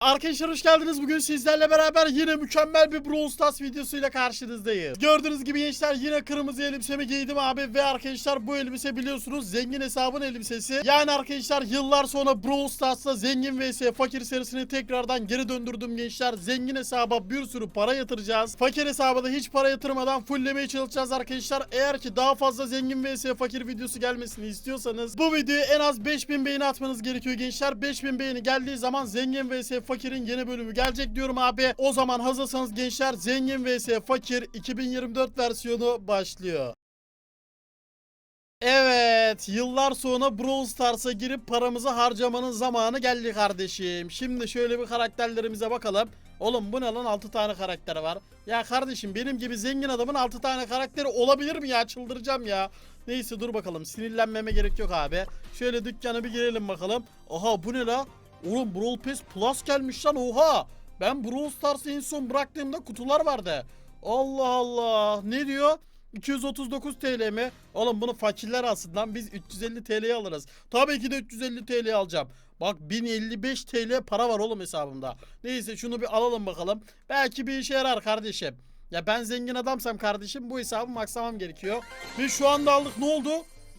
Arkadaşlar hoş geldiniz. Bugün sizlerle beraber yine mükemmel bir Brawl Stars videosuyla karşınızdayız. Gördüğünüz gibi gençler yine kırmızı elbisemi giydim abi ve arkadaşlar bu elbise biliyorsunuz zengin hesabın elbisesi. Yani arkadaşlar yıllar sonra Brawl Stars'ta zengin vs fakir serisini tekrardan geri döndürdüm gençler. Zengin hesaba bir sürü para yatıracağız. Fakir hesaba da hiç para yatırmadan fulllemeye çalışacağız arkadaşlar. Eğer ki daha fazla zengin vs fakir videosu gelmesini istiyorsanız bu videoya en az 5000 beğeni atmanız gerekiyor gençler. 5000 beğeni geldiği zaman zengin vs fakirin yeni bölümü gelecek diyorum abi. O zaman hazırsanız gençler zengin vs fakir 2024 versiyonu başlıyor. Evet, yıllar sonra Brawl Stars'a girip paramızı harcamanın zamanı geldi kardeşim. Şimdi şöyle bir karakterlerimize bakalım. Oğlum bu ne lan 6 tane karakter var. Ya kardeşim benim gibi zengin adamın 6 tane karakteri olabilir mi ya? Çıldıracağım ya. Neyse dur bakalım sinirlenmeme gerek yok abi. Şöyle dükkana bir girelim bakalım. Aha bu ne la? Oğlum Brawl Pass Plus gelmiş lan oha. Ben Brawl Stars'ı en son bıraktığımda kutular vardı. Allah Allah. Ne diyor? 239 TL mi? Oğlum bunu fakirler alsın lan biz 350 TL'ye alırız. Tabii ki de 350 TL'ye alacağım. Bak 1055 TL para var oğlum hesabımda. Neyse şunu bir alalım bakalım. Belki bir işe yarar kardeşim. Ya ben zengin adamsam kardeşim bu hesabı maksamam gerekiyor. Ve şu anda aldık ne oldu?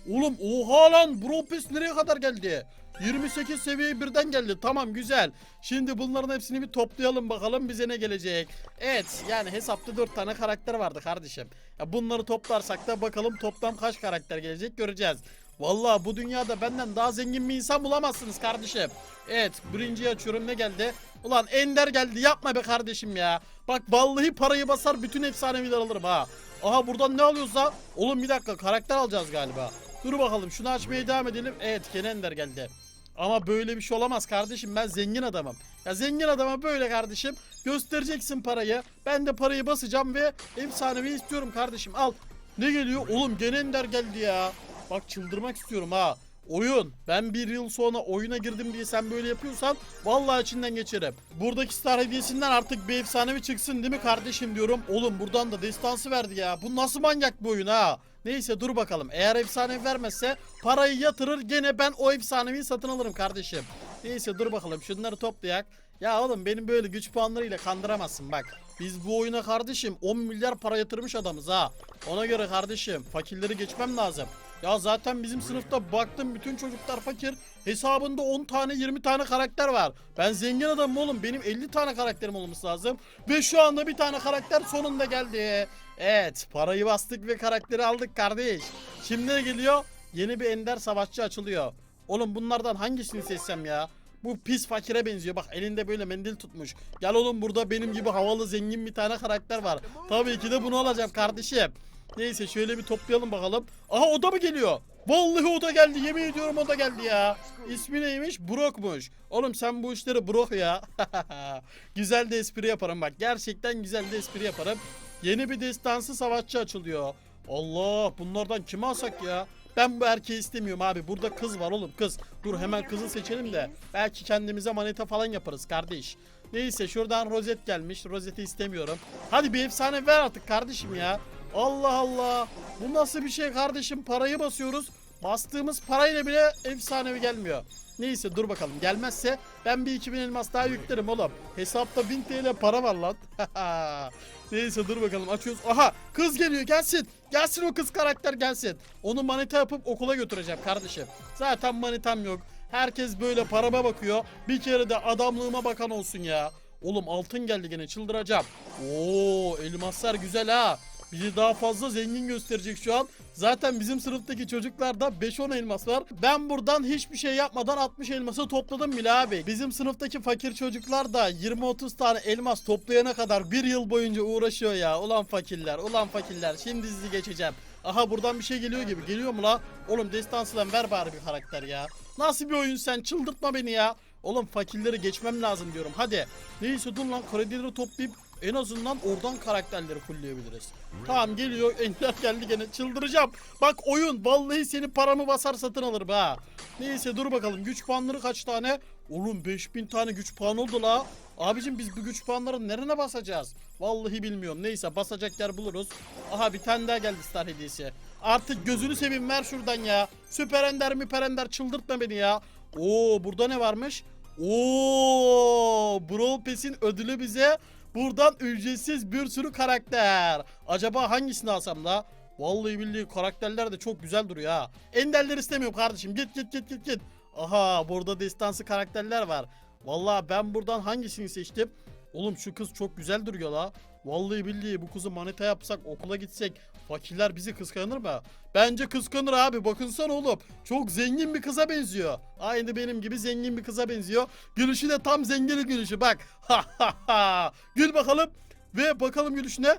Oğlum oha lan Pass nereye kadar geldi? 28 seviye birden geldi. Tamam güzel. Şimdi bunların hepsini bir toplayalım bakalım bize ne gelecek. Evet yani hesapta 4 tane karakter vardı kardeşim. Ya bunları toplarsak da bakalım toplam kaç karakter gelecek göreceğiz. Vallahi bu dünyada benden daha zengin bir insan bulamazsınız kardeşim. Evet birinciyi açıyorum ne geldi? Ulan Ender geldi yapma be kardeşim ya. Bak vallahi parayı basar bütün efsaneviler alırım ha. Aha buradan ne alıyoruz da? Oğlum bir dakika karakter alacağız galiba. Dur bakalım şunu açmaya devam edelim. Evet Ken Ender geldi. Ama böyle bir şey olamaz kardeşim ben zengin adamım. Ya zengin adama böyle kardeşim göstereceksin parayı. Ben de parayı basacağım ve efsanevi istiyorum kardeşim al. Ne geliyor? Oğlum gene Ender geldi ya. Bak çıldırmak istiyorum ha. Oyun. Ben bir yıl sonra oyuna girdim diye sen böyle yapıyorsan vallahi içinden geçerim. Buradaki star hediyesinden artık bir efsanevi çıksın değil mi kardeşim diyorum. Oğlum buradan da destansı verdi ya. Bu nasıl manyak bir oyun ha? Neyse dur bakalım. Eğer efsanevi vermezse parayı yatırır gene ben o efsanevi satın alırım kardeşim. Neyse dur bakalım şunları toplayak. Ya oğlum benim böyle güç puanlarıyla kandıramazsın bak. Biz bu oyuna kardeşim 10 milyar para yatırmış adamız ha. Ona göre kardeşim fakirleri geçmem lazım. Ya zaten bizim sınıfta baktım bütün çocuklar fakir. Hesabında 10 tane 20 tane karakter var. Ben zengin adamım oğlum. Benim 50 tane karakterim olması lazım. Ve şu anda bir tane karakter sonunda geldi. Evet parayı bastık ve karakteri aldık kardeş. Şimdi geliyor? Yeni bir ender savaşçı açılıyor. Oğlum bunlardan hangisini seçsem ya? Bu pis fakire benziyor. Bak elinde böyle mendil tutmuş. Gel oğlum burada benim gibi havalı zengin bir tane karakter var. Tabii ki de bunu alacağım kardeşim. Neyse şöyle bir toplayalım bakalım. Aha o da mı geliyor? Vallahi o da geldi. Yemin ediyorum o da geldi ya. İsmi neymiş? Brock'muş. Oğlum sen bu işleri Brock ya. güzel de espri yaparım bak. Gerçekten güzel de espri yaparım. Yeni bir destansı savaşçı açılıyor. Allah bunlardan kimi alsak ya? Ben bu erkeği istemiyorum abi. Burada kız var oğlum kız. Dur hemen kızı seçelim de. Belki kendimize manita falan yaparız kardeş. Neyse şuradan rozet gelmiş. Rozeti istemiyorum. Hadi bir efsane ver artık kardeşim ya. Allah Allah. Bu nasıl bir şey kardeşim? Parayı basıyoruz. Bastığımız parayla bile efsanevi gelmiyor. Neyse dur bakalım. Gelmezse ben bir 2000 elmas daha yüklerim oğlum. Hesapta 1000 TL para var lan. Neyse dur bakalım açıyoruz. Aha kız geliyor gelsin. Gelsin o kız karakter gelsin. Onu manita yapıp okula götüreceğim kardeşim. Zaten manitam yok. Herkes böyle parama bakıyor. Bir kere de adamlığıma bakan olsun ya. Oğlum altın geldi gene çıldıracağım. Oo elmaslar güzel ha. Bizi daha fazla zengin gösterecek şu an. Zaten bizim sınıftaki çocuklarda 5-10 elmas var. Ben buradan hiçbir şey yapmadan 60 elması topladım bile abi. Bizim sınıftaki fakir çocuklar da 20-30 tane elmas toplayana kadar bir yıl boyunca uğraşıyor ya. Ulan fakirler, ulan fakirler. Şimdi sizi geçeceğim. Aha buradan bir şey geliyor gibi. Geliyor mu la? Oğlum destansıdan ver bari bir karakter ya. Nasıl bir oyun sen? Çıldırtma beni ya. Oğlum fakirleri geçmem lazım diyorum. Hadi. Neyse dur lan kredileri toplayıp en azından oradan karakterleri fullleyebiliriz. Tamam geliyor. Ender geldi gene. Çıldıracağım. Bak oyun. Vallahi senin paramı basar satın alırım ha. Neyse dur bakalım. Güç puanları kaç tane? Oğlum 5000 tane güç puan oldu la. Abicim biz bu güç puanları nerene basacağız? Vallahi bilmiyorum. Neyse basacak yer buluruz. Aha bir tane daha geldi star hediyesi. Artık gözünü seveyim ver şuradan ya. Süper ender müper ender çıldırtma beni ya. Oo burada ne varmış? Oo, Brawl Pass'in ödülü bize buradan ücretsiz bir sürü karakter. Acaba hangisini alsam da? Vallahi billahi karakterler de çok güzel duruyor ha. Enderler istemiyorum kardeşim. Git git git git git. Aha burada destansı karakterler var. Vallahi ben buradan hangisini seçtim? Oğlum şu kız çok güzel duruyor la. Vallahi billahi bu kızı manita yapsak okula gitsek fakirler bizi kıskanır mı? Bence kıskanır abi bakınsana oğlum. Çok zengin bir kıza benziyor. Aynı benim gibi zengin bir kıza benziyor. Gülüşü de tam zengin gülüşü bak. Gül bakalım. Ve bakalım gülüşüne.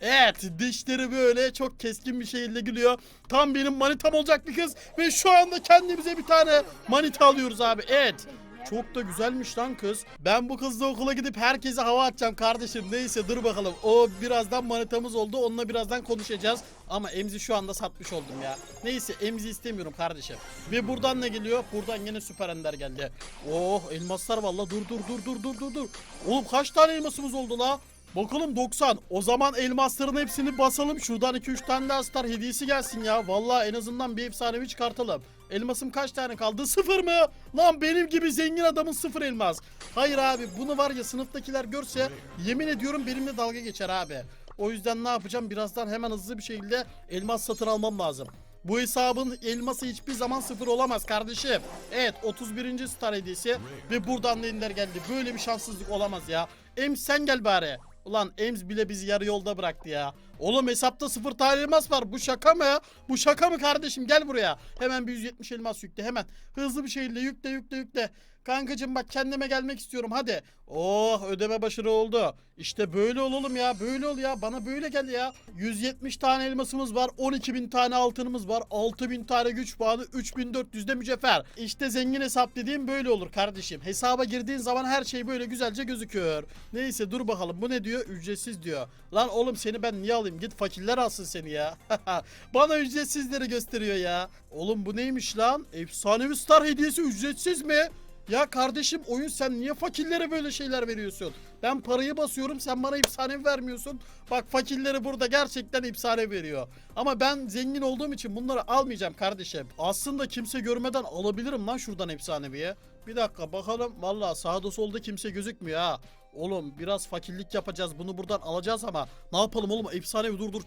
Evet dişleri böyle çok keskin bir şekilde gülüyor. Tam benim manitam olacak bir kız. Ve şu anda kendimize bir tane manita alıyoruz abi. Evet. Çok da güzelmiş lan kız. Ben bu kızla okula gidip herkese hava atacağım kardeşim. Neyse dur bakalım. O birazdan manitamız oldu. Onunla birazdan konuşacağız. Ama Emzi şu anda satmış oldum ya. Neyse Emzi istemiyorum kardeşim. Ve buradan ne geliyor? Buradan yine süper ender geldi. Oh elmaslar valla dur dur dur dur dur dur dur. Oğlum kaç tane elmasımız oldu la? Bakalım 90. O zaman elmasların hepsini basalım. Şuradan 2-3 tane daha star hediyesi gelsin ya. Vallahi en azından bir efsanevi çıkartalım. Elmasım kaç tane kaldı? Sıfır mı? Lan benim gibi zengin adamın sıfır elmas. Hayır abi bunu var ya sınıftakiler görse yemin ediyorum benimle dalga geçer abi. O yüzden ne yapacağım? Birazdan hemen hızlı bir şekilde elmas satın almam lazım. Bu hesabın elması hiçbir zaman sıfır olamaz kardeşim. Evet 31. star hediyesi ve buradan da geldi. Böyle bir şanssızlık olamaz ya. Em sen gel bari. Ulan Ems bile bizi yarı yolda bıraktı ya. Oğlum hesapta sıfır tane elmas var. Bu şaka mı? Bu şaka mı kardeşim? Gel buraya. Hemen bir 170 elmas yükle hemen. Hızlı bir şekilde yükle yükle yükle. Kankacım bak kendime gelmek istiyorum hadi. Oh ödeme başarı oldu. İşte böyle olalım ya böyle ol ya bana böyle gel ya. 170 tane elmasımız var 12 bin tane altınımız var 6 bin tane güç puanı 3400 de mücevher. İşte zengin hesap dediğim böyle olur kardeşim. Hesaba girdiğin zaman her şey böyle güzelce gözüküyor. Neyse dur bakalım bu ne diyor ücretsiz diyor. Lan oğlum seni ben niye alayım git fakirler alsın seni ya. bana ücretsizleri gösteriyor ya. Oğlum bu neymiş lan? Efsanevi star hediyesi ücretsiz mi? Ya kardeşim oyun sen niye fakirlere böyle şeyler veriyorsun? Ben parayı basıyorum sen bana efsane vermiyorsun. Bak fakirleri burada gerçekten efsane veriyor. Ama ben zengin olduğum için bunları almayacağım kardeşim. Aslında kimse görmeden alabilirim lan şuradan efsaneviye. Bir dakika bakalım. Valla sağda solda kimse gözükmüyor ha. Oğlum biraz fakirlik yapacağız. Bunu buradan alacağız ama ne yapalım oğlum? Efsanevi dur dur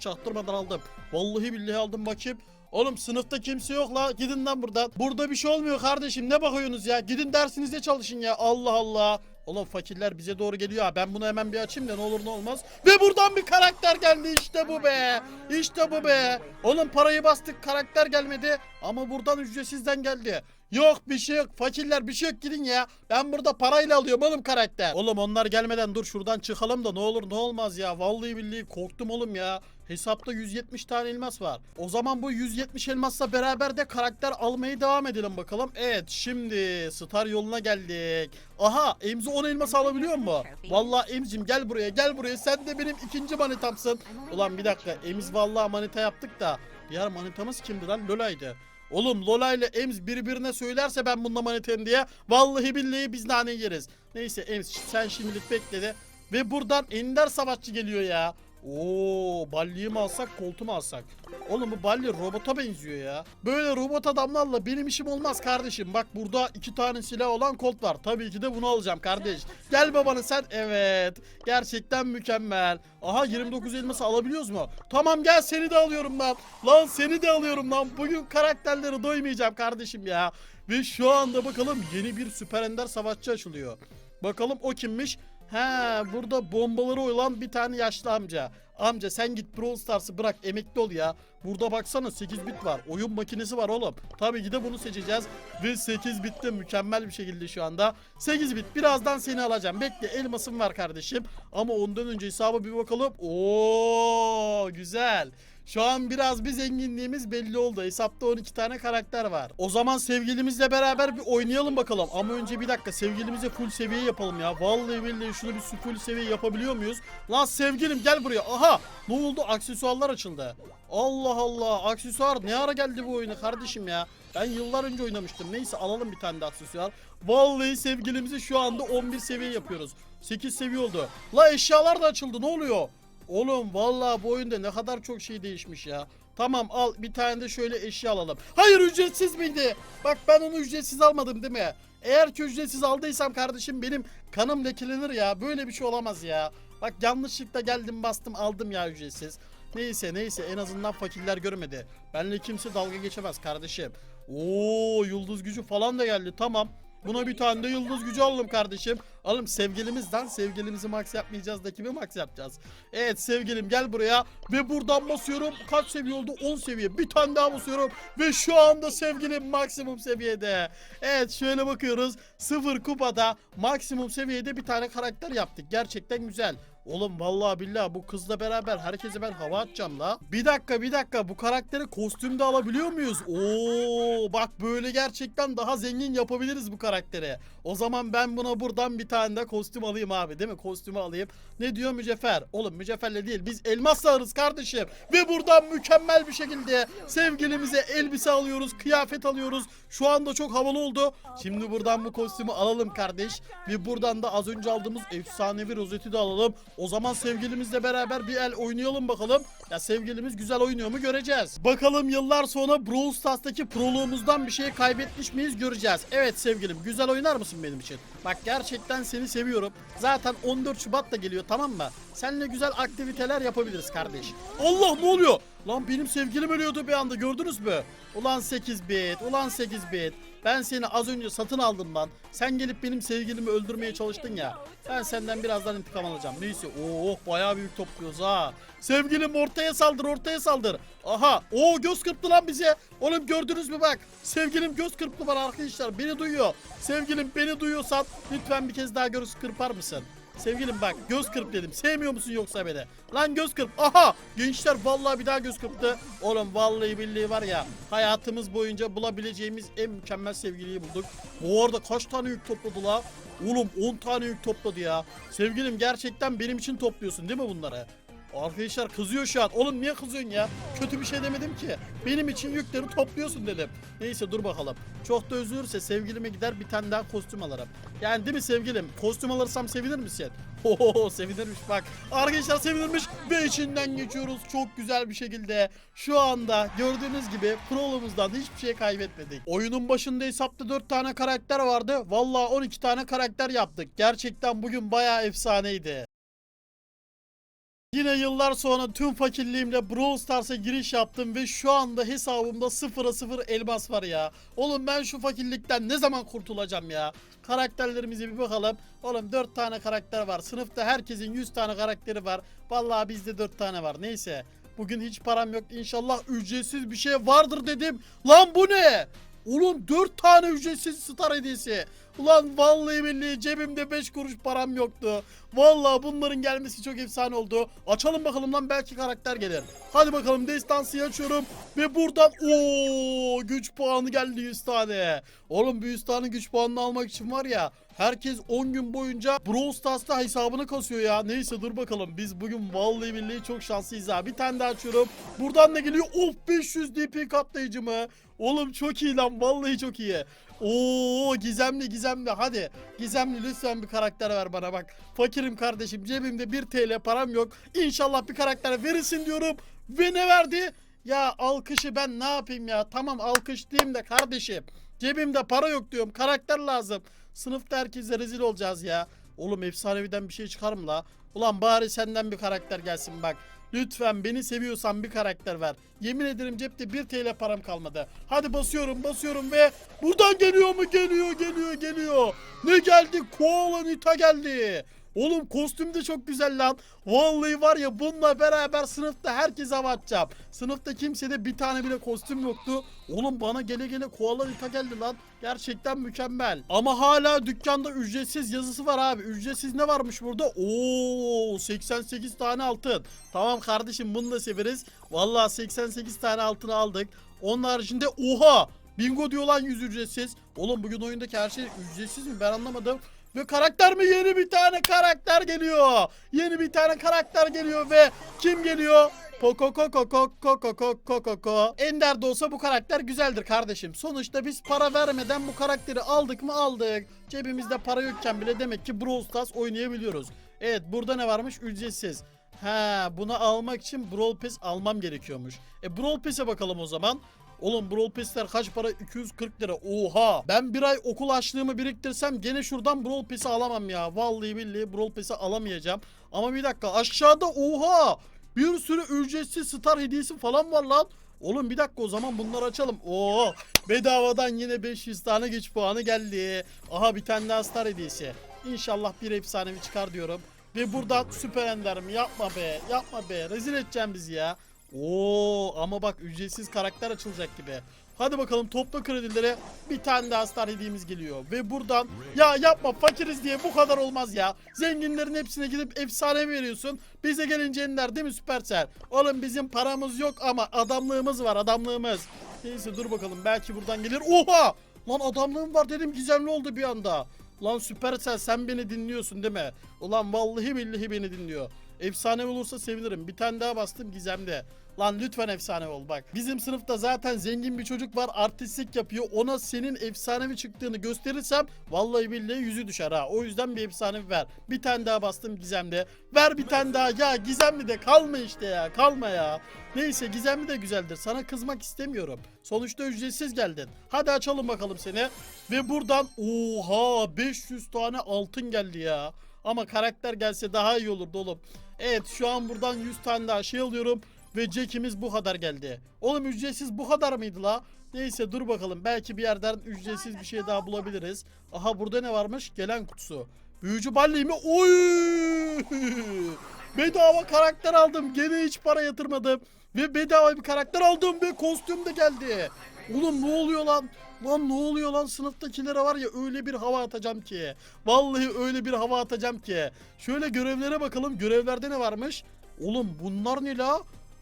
aldım. Vallahi billahi aldım bakayım. Oğlum sınıfta kimse yok la. Gidin lan buradan. Burada bir şey olmuyor kardeşim. Ne bakıyorsunuz ya? Gidin dersinizde çalışın ya. Allah Allah. Oğlum fakirler bize doğru geliyor ha. Ben bunu hemen bir açayım da ne olur ne olmaz. Ve buradan bir karakter geldi. İşte bu be. İşte bu be. Oğlum parayı bastık karakter gelmedi. Ama buradan ücretsizden geldi. Yok bir şey yok. Fakirler bir şey yok gidin ya. Ben burada parayla alıyorum oğlum karakter. Oğlum onlar gelmeden dur şuradan çıkalım da ne olur ne olmaz ya. Vallahi billahi korktum oğlum ya. Hesapta 170 tane elmas var. O zaman bu 170 elmasla beraber de karakter almaya devam edelim bakalım. Evet şimdi star yoluna geldik. Aha Emzi 10 elmas alabiliyor mu? Vallahi Emzim gel buraya gel buraya sen de benim ikinci manitamsın. Ulan bir dakika Emiz vallahi manita yaptık da. Diğer manitamız kimdi lan? Lola'ydı. Oğlum Lola ile Ems birbirine söylerse ben bununla manitem diye vallahi billahi biz nane yeriz. Neyse Ems sen şimdilik bekle de. Ve buradan Ender Savaşçı geliyor ya. Oo, Balli'yi mi alsak, koltuğu mu alsak? Oğlum bu Balli robota benziyor ya. Böyle robot adamlarla benim işim olmaz kardeşim. Bak burada iki tane silah olan kolt var. Tabii ki de bunu alacağım kardeş. Gel babanı sen. Evet. Gerçekten mükemmel. Aha 29 elması alabiliyoruz mu? Tamam gel seni de alıyorum lan. Lan seni de alıyorum lan. Bugün karakterleri doymayacağım kardeşim ya. Ve şu anda bakalım yeni bir süper ender savaşçı açılıyor. Bakalım o kimmiş? He burada bombaları olan bir tane yaşlı amca. Amca sen git Brawl Stars'ı bırak emekli ol ya. Burada baksana 8 bit var. Oyun makinesi var oğlum. Tabii ki de bunu seçeceğiz. Ve 8 bitte mükemmel bir şekilde şu anda. 8 bit birazdan seni alacağım. Bekle elmasım var kardeşim. Ama ondan önce hesaba bir bakalım. Oo güzel. Şu an biraz bir zenginliğimiz belli oldu. Hesapta 12 tane karakter var. O zaman sevgilimizle beraber bir oynayalım bakalım. Ama önce bir dakika sevgilimize full seviye yapalım ya. Vallahi billahi şunu bir full seviye yapabiliyor muyuz? Lan sevgilim gel buraya. Aha ne oldu? Aksesuarlar açıldı. Allah Allah aksesuar ne ara geldi bu oyuna kardeşim ya. Ben yıllar önce oynamıştım. Neyse alalım bir tane de aksesuar. Vallahi sevgilimizi şu anda 11 seviye yapıyoruz. 8 seviye oldu. La eşyalar da açıldı ne oluyor? Oğlum vallahi bu oyunda ne kadar çok şey değişmiş ya. Tamam al bir tane de şöyle eşya alalım. Hayır ücretsiz miydi? Bak ben onu ücretsiz almadım değil mi? Eğer ki ücretsiz aldıysam kardeşim benim kanım lekelenir ya. Böyle bir şey olamaz ya. Bak yanlışlıkla geldim bastım aldım ya ücretsiz. Neyse neyse en azından fakirler görmedi. Benle kimse dalga geçemez kardeşim. Oo yıldız gücü falan da geldi tamam. Buna bir tane de yıldız gücü alalım kardeşim. Alım sevgilimizden sevgilimizi max yapmayacağız da kimi max yapacağız? Evet sevgilim gel buraya ve buradan basıyorum. Kaç seviye oldu? 10 seviye. Bir tane daha basıyorum ve şu anda sevgilim maksimum seviyede. Evet şöyle bakıyoruz. Sıfır kupada maksimum seviyede bir tane karakter yaptık. Gerçekten güzel. Oğlum vallahi billahi bu kızla beraber herkese ben hava atacağım la. Bir dakika bir dakika bu karakteri kostümde alabiliyor muyuz? Oo bak böyle gerçekten daha zengin yapabiliriz bu karakteri. O zaman ben buna buradan bir tane de kostüm alayım abi değil mi? Kostümü alayım. Ne diyor Mücevher? Oğlum Mücevher'le değil biz elmas sağırız kardeşim. Ve buradan mükemmel bir şekilde sevgilimize elbise alıyoruz, kıyafet alıyoruz. Şu anda çok havalı oldu. Şimdi buradan bu kostümü alalım kardeş. Ve buradan da az önce aldığımız efsanevi rozeti de alalım. O zaman sevgilimizle beraber bir el oynayalım bakalım. Ya sevgilimiz güzel oynuyor mu göreceğiz. Bakalım yıllar sonra Brawl Stars'taki proluğumuzdan bir şey kaybetmiş miyiz göreceğiz. Evet sevgilim güzel oynar mısın benim için? Bak gerçekten seni seviyorum. Zaten 14 Şubat da geliyor tamam mı? Seninle güzel aktiviteler yapabiliriz kardeş. Allah ne oluyor? Lan benim sevgilim ölüyordu bir anda gördünüz mü? Ulan 8 bit, ulan 8 bit. Ben seni az önce satın aldım lan. Sen gelip benim sevgilimi öldürmeye çalıştın ya. Ben senden birazdan intikam alacağım. Neyse. Oh bayağı büyük topluyoruz ha. Sevgilim ortaya saldır ortaya saldır. Aha. Oo göz kırptı lan bize. Oğlum gördünüz mü bak. Sevgilim göz kırptı bana arkadaşlar. Beni duyuyor. Sevgilim beni duyuyorsan lütfen bir kez daha göz kırpar mısın? Sevgilim bak göz kırp dedim. Sevmiyor musun yoksa beni? Lan göz kırp. Aha! Gençler vallahi bir daha göz kırptı. Oğlum vallahi billahi var ya hayatımız boyunca bulabileceğimiz en mükemmel sevgiliyi bulduk. Bu arada kaç tane yük topladı la? Oğlum 10 tane yük topladı ya. Sevgilim gerçekten benim için topluyorsun değil mi bunları? Arkadaşlar kızıyor şu an. Oğlum niye kızıyorsun ya? Kötü bir şey demedim ki. Benim için yükleri topluyorsun dedim. Neyse dur bakalım. Çok da üzülürse sevgilime gider bir tane daha kostüm alırım. Yani değil mi sevgilim? Kostüm alırsam sevinir misin? Oho sevinirmiş bak. Arkadaşlar sevinirmiş ve içinden geçiyoruz çok güzel bir şekilde. Şu anda gördüğünüz gibi prolumuzdan hiçbir şey kaybetmedik. Oyunun başında hesapta 4 tane karakter vardı. Vallahi 12 tane karakter yaptık. Gerçekten bugün bayağı efsaneydi. Yine yıllar sonra tüm fakirliğimle Brawl Stars'a giriş yaptım ve şu anda hesabımda sıfıra sıfır elmas var ya. Oğlum ben şu fakirlikten ne zaman kurtulacağım ya? Karakterlerimize bir bakalım. Oğlum 4 tane karakter var. Sınıfta herkesin 100 tane karakteri var. Vallahi bizde 4 tane var. Neyse. Bugün hiç param yok. İnşallah ücretsiz bir şey vardır dedim. Lan bu ne? Oğlum 4 tane ücretsiz star hediyesi. Ulan vallahi billahi cebimde 5 kuruş param yoktu. Vallahi bunların gelmesi çok efsane oldu. Açalım bakalım lan belki karakter gelir. Hadi bakalım destansıyı açıyorum. Ve buradan ooo güç puanı geldi 100 tane. Oğlum bu 100 tane güç puanını almak için var ya. Herkes 10 gün boyunca Brawl Stars'ta hesabını kasıyor ya. Neyse dur bakalım. Biz bugün vallahi billahi çok şanslıyız ha. Bir tane daha açıyorum. Buradan ne geliyor? Of 500 DP katlayıcı mı? Oğlum çok iyi lan. Vallahi çok iyi. Oo gizemli gizemli hadi. Gizemli lütfen bir karakter ver bana bak. Fakirim kardeşim cebimde 1 TL param yok. İnşallah bir karakter verirsin diyorum. Ve ne verdi? Ya alkışı ben ne yapayım ya? Tamam alkış diyeyim de kardeşim. Cebimde para yok diyorum. Karakter lazım. Sınıfta herkese rezil olacağız ya. Oğlum efsaneviden bir şey çıkar mı la? Ulan bari senden bir karakter gelsin bak. Lütfen beni seviyorsan bir karakter ver. Yemin ederim cepte 1 TL param kalmadı. Hadi basıyorum basıyorum ve buradan geliyor mu? Geliyor geliyor geliyor. Ne geldi? Koala Nita geldi. Oğlum kostüm de çok güzel lan. Vallahi var ya bununla beraber sınıfta herkese atacağım. Sınıfta kimsede bir tane bile kostüm yoktu. Oğlum bana gele gele koala Nita geldi lan. Gerçekten mükemmel. Ama hala dükkanda ücretsiz yazısı var abi. Ücretsiz ne varmış burada? Oo 88 tane altın. Tamam kardeşim bunu da severiz. Vallahi 88 tane altını aldık. Onun haricinde oha Bingo diyor lan yüz ücretsiz. Oğlum bugün oyundaki her şey ücretsiz mi? Ben anlamadım. Ve karakter mi? Yeni bir tane karakter geliyor. Yeni bir tane karakter geliyor ve kim geliyor? Poco Coco Coco Coco Coco Coco. Ender de olsa bu karakter güzeldir kardeşim. Sonuçta biz para vermeden bu karakteri aldık mı aldık. Cebimizde para yokken bile demek ki Brawl Stars oynayabiliyoruz. Evet burada ne varmış? Ücretsiz. Ha, bunu almak için Brawl Pass almam gerekiyormuş. E Brawl Pass'e bakalım o zaman. Oğlum Brawl Pass'ler kaç para? 240 lira. Oha! Ben bir ay okul açlığımı biriktirsem gene şuradan Brawl Pass'i alamam ya. Vallahi billahi Brawl Pass'i alamayacağım. Ama bir dakika aşağıda oha! Bir sürü ücretsiz star hediyesi falan var lan. Oğlum bir dakika o zaman bunları açalım. Oo! Bedavadan yine 500 tane güç puanı geldi. Aha bir tane daha star hediyesi. İnşallah bir efsanevi çıkar diyorum. Ve buradan süper enderim yapma be yapma be rezil edeceğim bizi ya. Oo ama bak ücretsiz karakter açılacak gibi. Hadi bakalım topla kredileri bir tane daha star hediyemiz geliyor. Ve buradan ya yapma fakiriz diye bu kadar olmaz ya. Zenginlerin hepsine gidip efsane veriyorsun. Bize gelince ender değil mi Süpersel? Oğlum bizim paramız yok ama adamlığımız var adamlığımız. Neyse dur bakalım belki buradan gelir. Oha! Lan adamlığım var dedim gizemli oldu bir anda. Lan Süpersel sen beni dinliyorsun değil mi? Ulan vallahi billahi beni dinliyor. Efsane olursa sevinirim. Bir tane daha bastım gizemde. Lan lütfen efsane ol bak. Bizim sınıfta zaten zengin bir çocuk var artistlik yapıyor. Ona senin efsanevi çıktığını gösterirsem vallahi billahi yüzü düşer ha. O yüzden bir efsanevi ver. Bir tane daha bastım gizemde. Ver bir tane daha ya gizemli de kalma işte ya kalma ya. Neyse gizemli de güzeldir. Sana kızmak istemiyorum. Sonuçta ücretsiz geldin. Hadi açalım bakalım seni. Ve buradan oha 500 tane altın geldi ya. Ama karakter gelse daha iyi olurdu oğlum. Evet şu an buradan 100 tane daha şey alıyorum. Ve Jack'imiz bu kadar geldi. Oğlum ücretsiz bu kadar mıydı la? Neyse dur bakalım. Belki bir yerden ücretsiz bir şey daha bulabiliriz. Aha burada ne varmış? Gelen kutusu. Büyücü Balli mi? Oy! Bedava karakter aldım. Gene hiç para yatırmadım. Ve bedava bir karakter aldım ve kostüm de geldi. Oğlum ne oluyor lan? Lan ne oluyor lan sınıftakilere var ya öyle bir hava atacağım ki. Vallahi öyle bir hava atacağım ki. Şöyle görevlere bakalım. Görevlerde ne varmış? Oğlum bunlar ne la?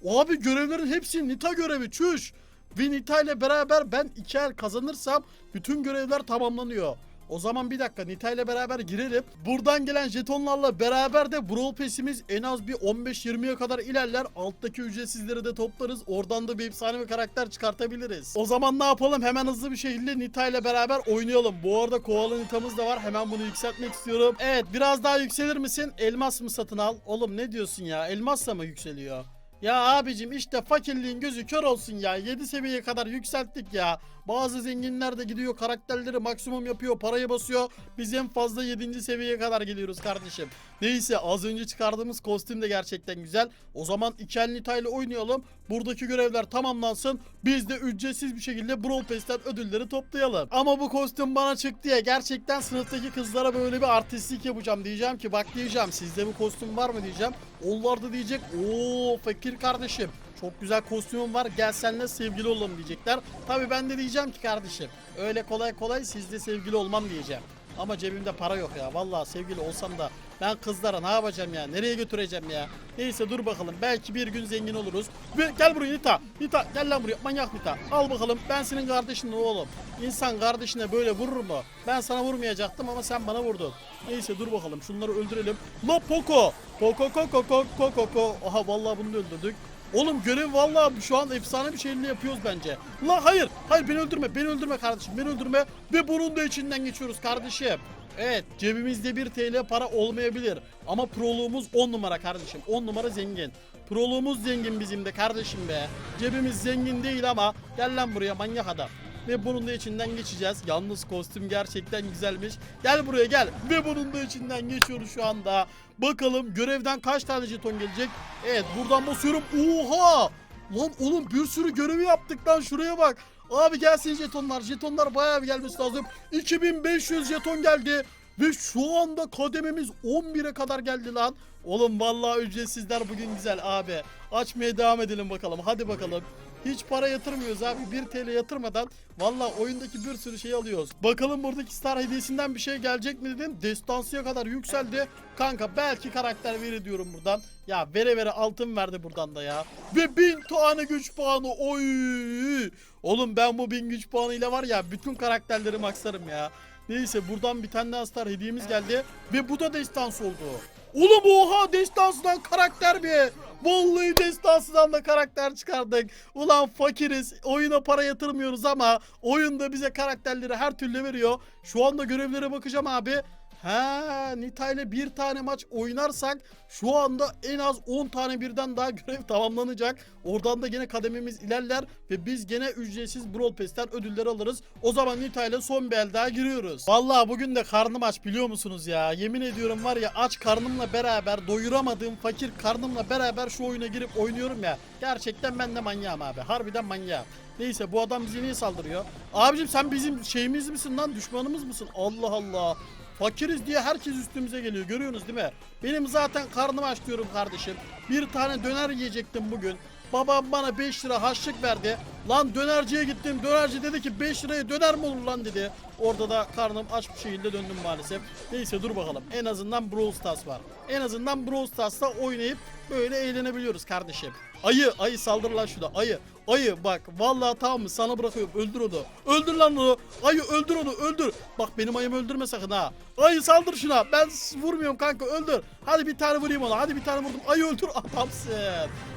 Abi görevlerin hepsi Nita görevi çüş. Ve Nita ile beraber ben iki el kazanırsam bütün görevler tamamlanıyor. O zaman bir dakika Nita ile beraber girelim. Buradan gelen jetonlarla beraber de Brawl Pass'imiz en az bir 15-20'ye kadar ilerler. Alttaki ücretsizleri de toplarız. Oradan da bir efsane bir karakter çıkartabiliriz. O zaman ne yapalım? Hemen hızlı bir şekilde Nita ile beraber oynayalım. Bu arada koala Nita'mız da var. Hemen bunu yükseltmek istiyorum. Evet biraz daha yükselir misin? Elmas mı satın al? Oğlum ne diyorsun ya? Elmasla mı yükseliyor? Ya abicim işte fakirliğin gözü kör olsun ya. 7 seviyeye kadar yükselttik ya. Bazı zenginler de gidiyor karakterleri maksimum yapıyor parayı basıyor. Biz en fazla 7. seviyeye kadar geliyoruz kardeşim. Neyse az önce çıkardığımız kostüm de gerçekten güzel. O zaman iki el Nita ile oynayalım. Buradaki görevler tamamlansın. Biz de ücretsiz bir şekilde Brawl Pass'ten ödülleri toplayalım. Ama bu kostüm bana çıktı ya. Gerçekten sınıftaki kızlara böyle bir artistlik yapacağım. Diyeceğim ki bak diyeceğim sizde bu kostüm var mı diyeceğim. Onlar da diyecek ooo fakir kardeşim. Çok güzel kostümüm var gel seninle sevgili olalım diyecekler. Tabi ben de diyeceğim ki kardeşim öyle kolay kolay sizle sevgili olmam diyeceğim. Ama cebimde para yok ya. Vallahi sevgili olsam da ben kızlara ne yapacağım ya? Nereye götüreceğim ya? Neyse dur bakalım. Belki bir gün zengin oluruz. Ve gel buraya Nita. Nita gel lan buraya. Manyak Nita. Al bakalım. Ben senin kardeşinin oğlum. İnsan kardeşine böyle vurur mu? Ben sana vurmayacaktım ama sen bana vurdun. Neyse dur bakalım. Şunları öldürelim. La Poco. Poco Coco Coco Coco. Aha vallahi bunu öldürdük. Oğlum görev vallahi şu an efsane bir şeyle yapıyoruz bence. La hayır. Hayır beni öldürme. Beni öldürme kardeşim. Beni öldürme. Ve bunun da içinden geçiyoruz kardeşim. Evet cebimizde 1 TL para olmayabilir. Ama proluğumuz 10 numara kardeşim. 10 numara zengin. Proluğumuz zengin bizim de kardeşim be. Cebimiz zengin değil ama gel lan buraya manyak adam. Ve bunun da içinden geçeceğiz. Yalnız kostüm gerçekten güzelmiş. Gel buraya gel. Ve bunun da içinden geçiyoruz şu anda. Bakalım görevden kaç tane jeton gelecek. Evet buradan basıyorum. Oha! Lan oğlum bir sürü görevi yaptık lan şuraya bak. Abi gelsin jetonlar. Jetonlar bayağı bir gelmesi lazım. 2500 jeton geldi. Ve şu anda kadememiz 11'e kadar geldi lan. Oğlum vallahi ücretsizler bugün güzel abi. Açmaya devam edelim bakalım. Hadi bakalım. Hiç para yatırmıyoruz abi. 1 TL yatırmadan vallahi oyundaki bir sürü şey alıyoruz. Bakalım buradaki star hediyesinden bir şey gelecek mi dedim. Destansıya kadar yükseldi. Kanka belki karakter verir diyorum buradan. Ya vere vere altın verdi buradan da ya. Ve 1000 tane güç puanı. Oy! Oğlum ben bu 1000 güç puanıyla var ya bütün karakterleri maxlarım ya. Neyse buradan bir tane daha star hediyemiz geldi. Ve bu da destans oldu. Oğlum oha destansından karakter bir. Vallahi destansından da karakter çıkardık. Ulan fakiriz. Oyuna para yatırmıyoruz ama oyunda bize karakterleri her türlü veriyor. Şu anda görevlere bakacağım abi. Ha, Nita ile bir tane maç oynarsak şu anda en az 10 tane birden daha görev tamamlanacak. Oradan da gene kadememiz ilerler ve biz gene ücretsiz Brawl Pass'ten ödüller alırız. O zaman Nita ile son bir el daha giriyoruz. Vallahi bugün de karnım aç biliyor musunuz ya? Yemin ediyorum var ya aç karnımla beraber doyuramadığım fakir karnımla beraber şu oyuna girip oynuyorum ya. Gerçekten ben de manyağım abi. Harbiden manyağım. Neyse bu adam bize niye saldırıyor? Abicim sen bizim şeyimiz misin lan? Düşmanımız mısın? Allah Allah. Fakiriz diye herkes üstümüze geliyor. Görüyorsunuz değil mi? Benim zaten karnım aç diyorum kardeşim. Bir tane döner yiyecektim bugün. Babam bana 5 lira harçlık verdi. Lan dönerciye gittim. Dönerci dedi ki 5 liraya döner mi olur lan dedi. Orada da karnım aç bir şekilde döndüm maalesef. Neyse dur bakalım. En azından Brawl Stars var. En azından Brawl Stars'ta oynayıp böyle eğlenebiliyoruz kardeşim. Ayı, ayı saldır lan şurada. Ayı, ayı bak vallahi tamam mı sana bırakıyorum. Öldür onu. Öldür lan onu. Ayı öldür onu öldür. Bak benim ayımı öldürme sakın ha. Ayı saldır şuna. Ben vurmuyorum kanka öldür. Hadi bir tane vurayım ona. Hadi bir tane vurdum. Ayı öldür. Adamsın.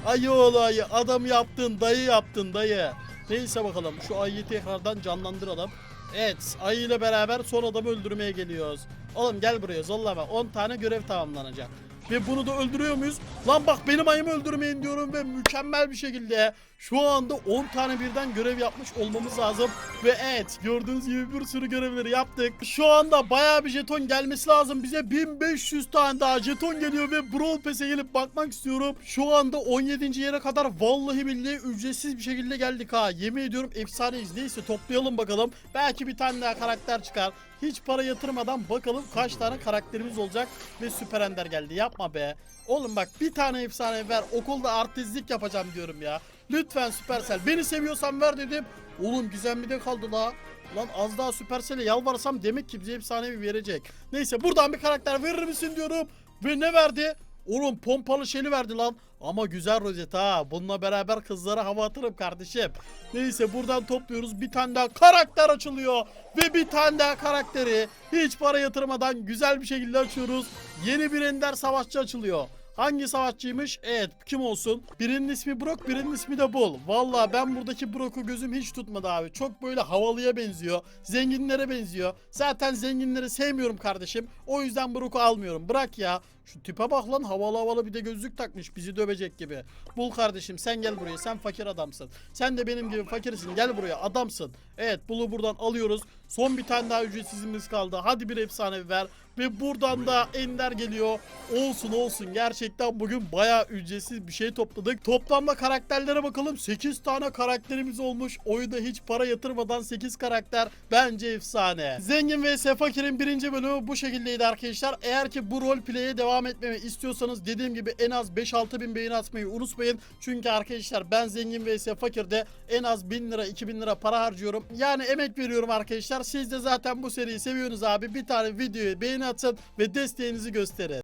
Ayı oğlu ayı. Adam yaptın. Dayı yaptın dayı. Neyse bakalım şu ayıyı tekrardan canlandıralım. Evet ayı ile beraber son adamı öldürmeye geliyoruz. Oğlum gel buraya zollama 10 tane görev tamamlanacak. Ve bunu da öldürüyor muyuz? Lan bak benim ayımı öldürmeyin diyorum ve mükemmel bir şekilde şu anda 10 tane birden görev yapmış olmamız lazım. Ve evet gördüğünüz gibi bir sürü görevleri yaptık. Şu anda bayağı bir jeton gelmesi lazım. Bize 1500 tane daha jeton geliyor ve Brawl Pass'e gelip bakmak istiyorum. Şu anda 17. yere kadar vallahi billahi ücretsiz bir şekilde geldik ha. Yemin ediyorum efsaneyiz. Neyse toplayalım bakalım. Belki bir tane daha karakter çıkar. Hiç para yatırmadan bakalım kaç tane karakterimiz olacak ve süper ender geldi. Yapma be. Oğlum bak bir tane efsane ver. Okulda artistlik yapacağım diyorum ya. Lütfen Supercell. Beni seviyorsan ver dedim. Oğlum gizemli kaldı la. Lan az daha Supercell'e yalvarsam demek ki bize efsanevi verecek. Neyse buradan bir karakter verir misin diyorum. Ve ne verdi? Oğlum pompalı şeli verdi lan. Ama güzel rozet ha. Bununla beraber kızlara hava atarım kardeşim. Neyse buradan topluyoruz. Bir tane daha karakter açılıyor. Ve bir tane daha karakteri hiç para yatırmadan güzel bir şekilde açıyoruz. Yeni bir ender savaşçı açılıyor. Hangi savaşçıymış? Evet kim olsun? Birinin ismi Brock birinin ismi de Bull. Valla ben buradaki Brock'u gözüm hiç tutmadı abi. Çok böyle havalıya benziyor. Zenginlere benziyor. Zaten zenginleri sevmiyorum kardeşim. O yüzden Brock'u almıyorum. Bırak ya. Şu tipe bak lan havalı havalı bir de gözlük takmış bizi dövecek gibi. Bul kardeşim sen gel buraya sen fakir adamsın. Sen de benim gibi fakirsin gel buraya adamsın. Evet Bul'u buradan alıyoruz. Son bir tane daha ücretsizimiz kaldı. Hadi bir efsane ver. Ve buradan da Ender geliyor. Olsun olsun gerçekten bugün bayağı ücretsiz bir şey topladık. Toplamda karakterlere bakalım. 8 tane karakterimiz olmuş. Oyunda hiç para yatırmadan 8 karakter bence efsane. Zengin vs Fakir'in birinci bölümü bu şekildeydi arkadaşlar. Eğer ki bu roleplay'e devam etmemi istiyorsanız dediğim gibi en az 5-6 bin beğeni atmayı unutmayın. Çünkü arkadaşlar ben Zengin vs Fakir'de en az 1000 lira 2000 lira para harcıyorum. Yani emek veriyorum arkadaşlar. Siz de zaten bu seriyi seviyorsunuz abi. Bir tane videoyu beğeni atın ve desteğinizi gösterin.